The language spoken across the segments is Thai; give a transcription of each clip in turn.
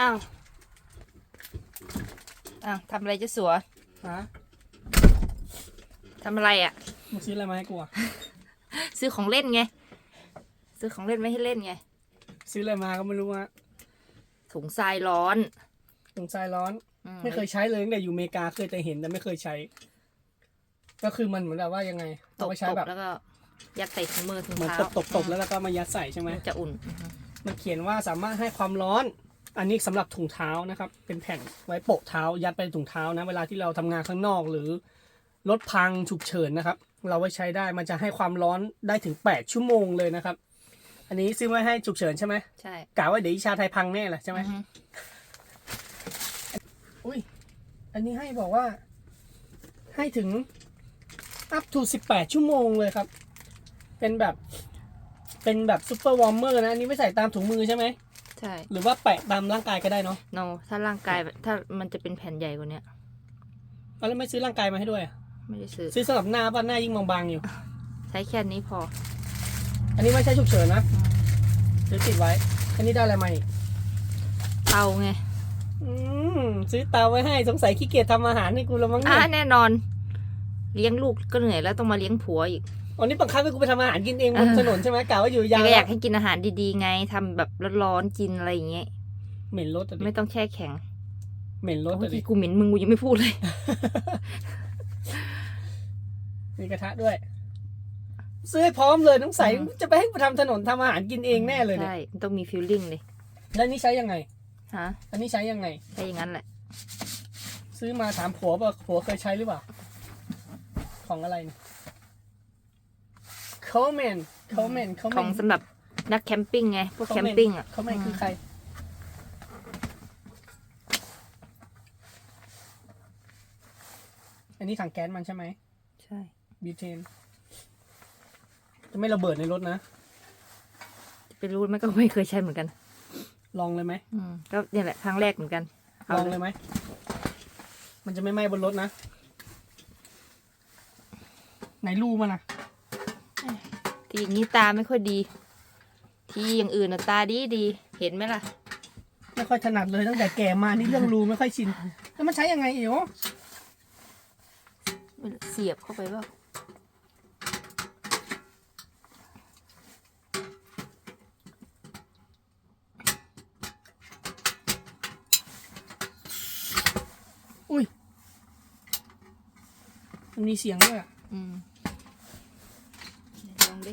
อ้าวอ้าวทำอะไรเจะสัวฮะทำอะไรอะ มึงซื้ออะไรมาให้กูอะซื้อของเล่นไง ซื้อของเล่นไม่ให้เล่นไง ซื้ออะไรมาก็ไม่รู้ว่าถุงทรายร้อนถุงทรายร้อน อืไม่เคยใช้เลยตั้งแต่อยู่อเมริกาเคยแต่เห็นแต่ไม่เคยใช้ ก็คือมันเหมือนแบบว่ายังไงตเอาบไปใช้ตบแบบแล้วก็ ยัดใส่ถุงมือถุงเหมือนเท้าตบตบๆแล้วแล้วก็มายัดใส่ใช่ไหมมันจะอุ่นอือฮึมันเขียนว่าสามารถให้ความร้อน อันนี้สำหรับถุงเท้านะครับ เป็นแผ่นไว้โปะเท้า ยัดไปในถุงเท้านะ เวลาที่เราทำงานข้างนอกหรือรถพังฉุกเฉินนะครับ เราไว้ใช้ได้มันจะให้ความร้อนได้ถึง 8 ชั่วโมงเลยนะครับ อันนี้ซื้อไว้ให้ฉุกเฉินใช่ไหมใช่กะว่าเดี๋ยวอิชาไทยพังแน่แหละใช่ไหมอือฮึอุ้ยอันนี้ให้บอกว่า ให้ถึง up to 18 ชั่วโมงเลยครับ เป็นแบบ เป็นแบบซูเปอร์วอร์มเมอร์นะ อันนี้ไม่ใส่ตามถุงมือใช่ไหม ใช่หรือว่าแปะตามร่างกายก็ได้เนาะ no ถ้าร่างกายถ้ามันจะเป็นแผ่นใหญ่กว่าเนี้ยเอาแล้วไม่ซื้อร่างกายมาให้ด้วยอะไม่ได้ซื้อซื้อสำหรับหน้าป่ะหน้ายิ่งบางๆอยู่ ใช้แค่นี้พออันนี้ไม่ใช่ฉุกเฉินนะซื้อติดไว้อันนี้ได้อะไรมาอีกเตาไงอืมซื้อเตาไว้ให้สงสัยขี้เกียจทำอาหารให้กูแล้วมั้งอะเนี่ยแน่นอน เลี้ยงลูกก็เหนื่อยแล้วต้องมาเลี้ยงผัวอีก อันนี้บังคับให้กูไปทำอาหารกินเองบนเออถนนใช่ไหมกะว่าอยู่ยาวก็อยากให้กินอาหารดีๆไงทำแบบร้อนๆกินอะไรอย่างเงี้ยเหม็นรถอะดิไม่ต้องแช่แข็ง เหม็นรถโอ้อะยดิกูเหม็นมึงกูยังไม่พูดเลย มีกระทะด้วยซื้อให้พร้อมเลยต้องใส่อืมจะไปให้กูทำถนนทำอาหารกินเองแน่เลยเนี่ยใช่มันต้องมีฟิลลิ่งเลยแล้วนี่ใช้ยังไงฮะอันนี้ใช้ยังไงใช่อย่างนั้นแหละ ซื้อมาถามผัวป่ะผัวเคยใช้หรือเปล่า ของอะไรเนี่ย คอมเมนคอมเมนคอมขเมองนสำหรับนักแคมปิ้งไง พวกแคมปิ้งอะคอมเมนคือใคร อันนี้ถังแก๊สมันใช่ไหม ใช่ บีเทน จะไม่ระเบิดในรถนะไปรู้ไหมก็ไม่เคยใช้เหมือนกัน ลองเลยไหม อืม ก็เนี่ยแหละครั้งแรกเหมือนกัน ลเอาองเลเลยยไหม มันจะไม่ไหม้บนรถนะ ไหนรูมันอะ ทีอย่างนี้ตาไม่ค่อยดี ทีอย่างอื่นน่ะตาดีดีเห็นไหมล่ะ ไม่ค่อยถนัดเลยตั้งแต่แก่มานี่เรื่องรูไม่ค่อยชิน แล้วมันใช้ยังไงเอ๋วเสียบเข้าไปว่าอุ้ยมันมีเสียงด้วยอะอืมลอง ดิ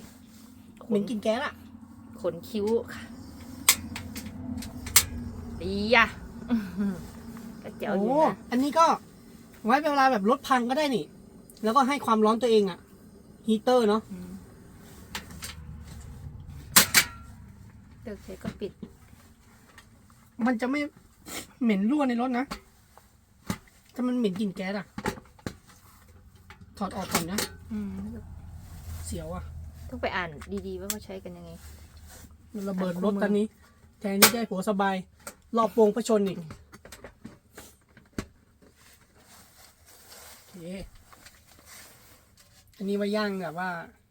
ขเหม็นกลินแก๊สอะขนคิ้วค่ะอียะอื้อหือก็เจ๋วอยู่โอ้นะอันนี้ก็ไว้เวลาแบบรถพังก็ได้นี่ แล้วก็ให้ความร้อนตัวเองอะฮีเตอร์เนาะ อืมเดี๋ยวเสร็จก็ปิด มันจะไม่เหม็นรั่วในรถนะ ถ้ามันเหม็นกลิ่นแก๊สอะถอดออกก่อนนะ อืมเสียวอะ ต้องไปอ่านดีๆว่าเขาใช้กันยังไง มันระเบิดอะรถคู่มือคันนี้ แทนที่จะให้ผัวสบาย รอบวงพระชนอีกโอเคอันนี้ไว้ย่างแบบว่า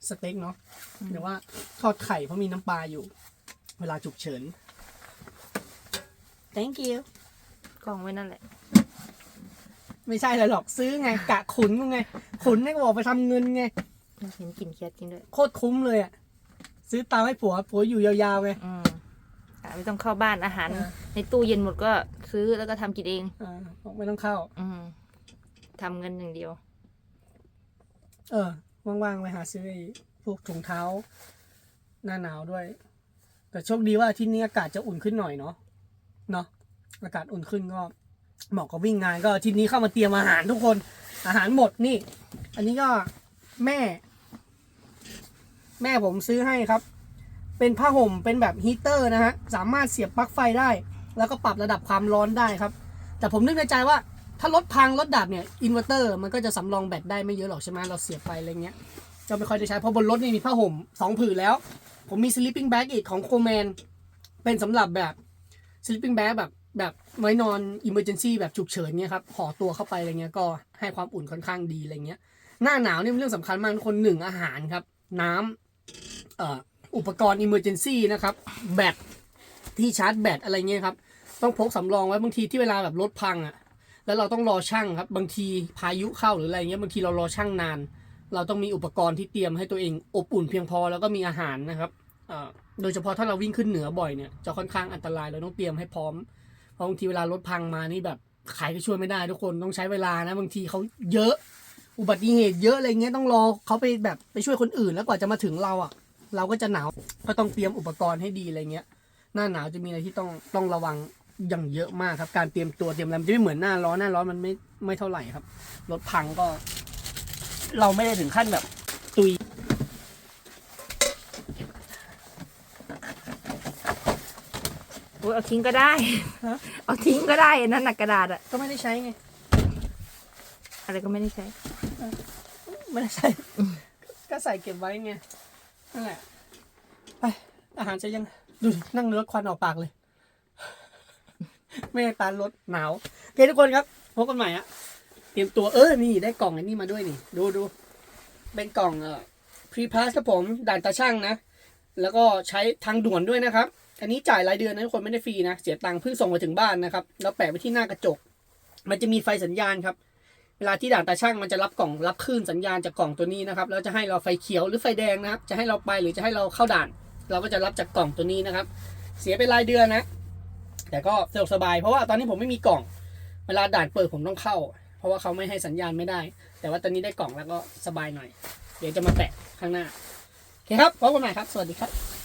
สเต็กเนาะหรือว่าทอดไข่เพราะมีน้ำปลาอยู่ เวลาฉุกเฉิน thank you กองไว้นั่นแหละ ไม่ใช่เลยหรอกซื้อไงกะขุนไง ขุนไม่ก็บอกไปทำเงินไง เห็นกลิ่นแก๊สจริงด้วยโคตรคุ้มเลยอะ ซื้อเตาให้ผัวผัวอยู่ยาวๆไง อืมอะไม่ต้องเข้าบ้านอาหาร อ่า ในตู้เย็นหมดก็ซื้อแล้วก็ทำกินเอง อ่าบอกไม่ต้องเข้า อืมทำเงินอย่างเดียว เออ ว่างๆไปหาซื้อไอ้พวกถุงเท้า หน้าหนาวด้วย แต่โชคดีว่าที่นี่อากาศจะอุ่นขึ้นหน่อยเนาะเนาะอากาศอุ่นขึ้นก็เหมาะกับวิ่งงานก็ทีนี้เข้ามาเตรียมอาหารทุกคน อาหารหมดนี่ อันนี้ก็แม่ แม่ผมซื้อให้ครับ เป็นผ้าห่มเป็นแบบฮีเตอร์นะฮะสามารถเสียบปลั๊กไฟได้ แล้วก็ปรับระดับความร้อนได้ครับ แต่ผมนึกในใจว่าถ้ารถพังรถดับเนี่ยอินเวอร์เตอร์มันก็จะสำรองแบตได้ไม่เยอะหรอกใช่ไหมเราเสียบไปอะไรเงี้ยจะไม่ค่อยได้ใช้เพราะบนรถนี่มีผ้าห่มสองผืนแล้ว ผมมี sleeping bag อีกของโคแมนเป็นสำหรับแบบ sleeping bag แบบแบบไว้นอน emergency แบบฉุกเฉินเงี้ยครับห่อตัวเข้าไปอะไรเงี้ยก็ให้ความอุ่นค่อนข้างดีอะไรเงี้ย หน้าหนาวนี่เป็นเรื่องสำคัญมากทุกคนหนึ่งอาหารครับ น้ำ อุปกรณ์ emergency นะครับ แบตที่ชาร์จแบตอะไรเงี้ยครับ ต้องพกสำรองไว้บางทีที่เวลาแบบรถพังอะ่ะแล้วเราต้องรอช่างครับ บางทีพายุเข้าหรืออะไรเงี้ยบางทีเรารอช่างนาน เราต้องมีอุปกรณ์ที่เตรียมให้ตัวเองอบอุ่นเพียงพอแล้วก็มีอาหารนะครับโดยเฉพาะถ้าเราวิ่งขึ้นเหนือบ่อยเนี่ยจะค่อนข้างอันตรายเราต้องเตรียมให้พร้อมเพราะบางทีเวลารถพังมานี่แบบใครก็ช่วยไม่ได้ทุกคนต้องใช้เวลานะบางทีเขาเยอะ อุบัติเหตุเยอะอะไรเงี้ยต้องรอเขาไปแบบไปช่วยคนอื่นแล้วกว่าจะมาถึงเราอะ เราก็จะหนาวก็ต้องเตรียมอุปกรณ์ให้ดีอะไรเงี้ย หน้าหนาวจะมีอะไรที่ต้องต้องระวังอย่างเยอะมากครับ การเตรียมตัวเตรียมอะไรมันจะไม่เหมือนหน้าร้อนหน้าร้อนมันไม่ไม่เท่าไหร่ครับรถพังก็ เราไม่ได้ถึงขั้นแบบ ตุยอุ๊ยเอาทิ้งก็ได้ ฮะเอาทิ้งก็ได้อันนั่นหนักกระดาษอะก็ไม่ได้ใช้ไง อะไรก็ไม่ได้ใช้ ไม่ได้ใช้ก็ใส่เก็บไว้ไงนั่นแหละไป อาหารจะยังดูดินั่งรถควันออกปากเลย ไม่ให้ตาลดหนาวโอเคทุกคนครับพบกันใหม่อะเตรียมตัวเออนี่ได้กล่องอันนี้มาด้วยนี่ ดูดูเป็นกล่องเอ่อพรีพาสครับผมด่านตาช่างนะ แล้วก็ใช้ทางด่วนด้วยนะครับ อันนี้จ่ายรายเดือนนะทุกคนไม่ได้ฟรีนะ เสียตังค์เพิ่งส่งมาถึงบ้านนะครับ แล้วแปะไว้ที่หน้ากระจก มันจะมีไฟสัญญาณครับ เวลาที่ด่านตาช่างมันจะรับกล่องรับคลื่นสัญญาณจากกล่องตัวนี้นะครับแล้วจะให้เราไฟเขียวหรือไฟแดงนะครับ จะให้เราไปหรือจะให้เราเข้าด่าน เราก็จะรับจากกล่องตัวนี้นะครับ เสียเป็นรายเดือนนะ แต่ก็สะดวกสบาย เพราะว่าตอนนี้ผมไม่มีกล่อง เวลาด่านเปิดผมต้องเข้า เพราะว่าเขาไม่ให้สัญญาณไม่ได้ แต่ว่าตอนนี้ได้กล่องแล้วก็สบายหน่อย เดี๋ยวจะมาแปะข้างหน้าโอเคครับพบกันใหม่ครับ สวัสดีครับ